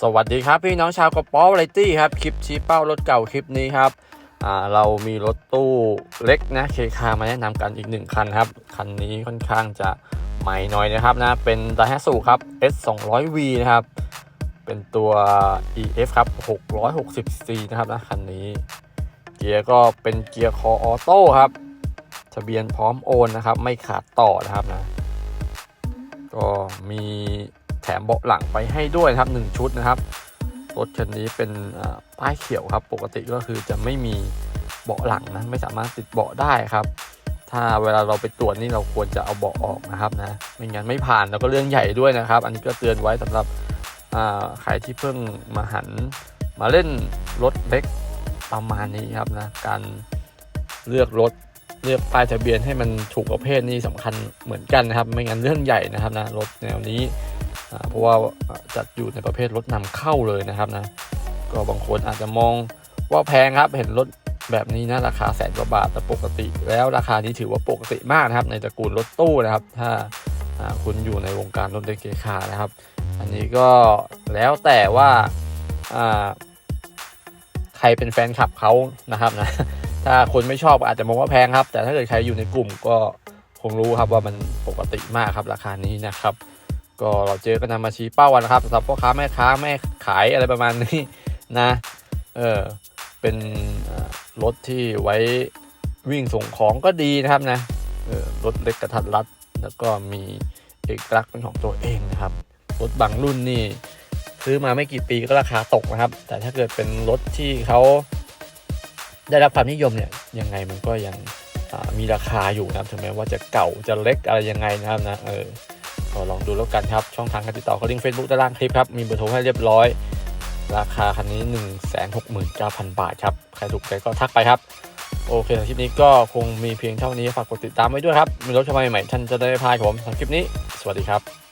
สวัสดีครับพี่น้องชาวกระป๋อไรตี้ครับคลิปชี้เป้ารถเก่าคลิปนี้ครับเรามีรถตู้เล็กนะเคคามาแนะนำกันอีกหนึ่งคันครับ คันนี้ค่อนข้างจะใหม่หน่อยนะครับนะเป็น d a i h a t s u ครับ S 2 0 0 V นะครับ เป็นตัว EF ครับ660 c นะครับนะคันนี้ เกียร์ก็เป็นเกียร์คอออโต้ครับ ทะเบียนพร้อมโอนนะครับ ไม่ขาดต่อนะครับนะ ก็มี แถมเบาะหลังไปให้ด้วยครับ 1 ชุดนะครับ รถคันนี้เป็นป้ายเขียวครับ ปกติก็คือจะไม่มีเบาะหลังนะ ไม่สามารถติดเบาะได้ครับ ถ้าเวลาเราไปตรวจนี่เราควรจะเอาเบาะออกนะครับนะ ไม่งั้นไม่ผ่านแล้วก็เรื่องใหญ่ด้วยนะครับ อันนี้ก็เตือนไว้สำหรับใครที่เพิ่งมาหันมาเล่นรถเล็กประมาณนี้ครับนะ การเลือกรถเลือกป้ายทะเบียนให้มันถูกประเภทนี่สำคัญเหมือนกันนะครับ ไม่งั้นเรื่องใหญ่นะครับนะรถแนวนี้ เพราะว่าจัดอยู่ในประเภทรถนำเข้าเลยนะครับนะก็บางคนอาจจะมองว่าแพงครับเห็นรถแบบนี้นะราคาแสนกว่าบาทแต่ปกติ แล้วราคานี้ถือว่าปกติมากนะครับ ในตระกูลรถตู้นะครับ ถ้าคุณอยู่ในวงการรถเล็กเกคานะครับ อันนี้ก็แล้วแต่ว่าอ่าใครเป็นแฟนคลับเขานะครับนะถ้าคนไม่ชอบอาจจะมองว่าแพงครับ แต่ถ้าเกิดใครอยู่ในกลุ่มก็คงรู้ครับว่ามันปกติมากครับราคานี้นะครับ ก็เราเจอกันนำมาชี้เป้ากันนะครับสำหรับพ่อค้าแม่ค้าแม่ขายอะไรประมาณนี้นะเออเป็นรถที่ไว้วิ่งส่งของก็ดีนะครับนะรถเล็กกระทัดรัด แล้วก็มีเอกลักษณ์เป็นของตัวเองนะครับ รถบางรุ่นนี่ซื้อมาไม่กี่ปีก็ราคาตกนะครับ แต่ถ้าเกิดเป็นรถที่เขาได้รับความนิยมเนี่ยยังไงมันก็ยังมีราคาอยู่นะครับถึงแม้ว่าจะเก่าจะเล็กอะไรยังไงนะครับนะเออ ก็ลองดูแล้วกันครับ ช่องทางการติดต่อเขาลิงก์เฟซบุ๊กด้านล่างคลิปครับ มีเบอร์โทรให้เรียบร้อย ราคาคันนี้ 1 6 9 0 0 0 บาทครับ ใครถูกใจก็ทักไปครับ โอเคสำหรับคลิปนี้ก็คงมีเพียงเท่านี้ฝากกดติดตามไว้ด้วยครับ มีรถเข้ามใหม่ๆท่านจะได้ไม่พลาดผมสำหรับคลิปนี้ สวัสดีครับ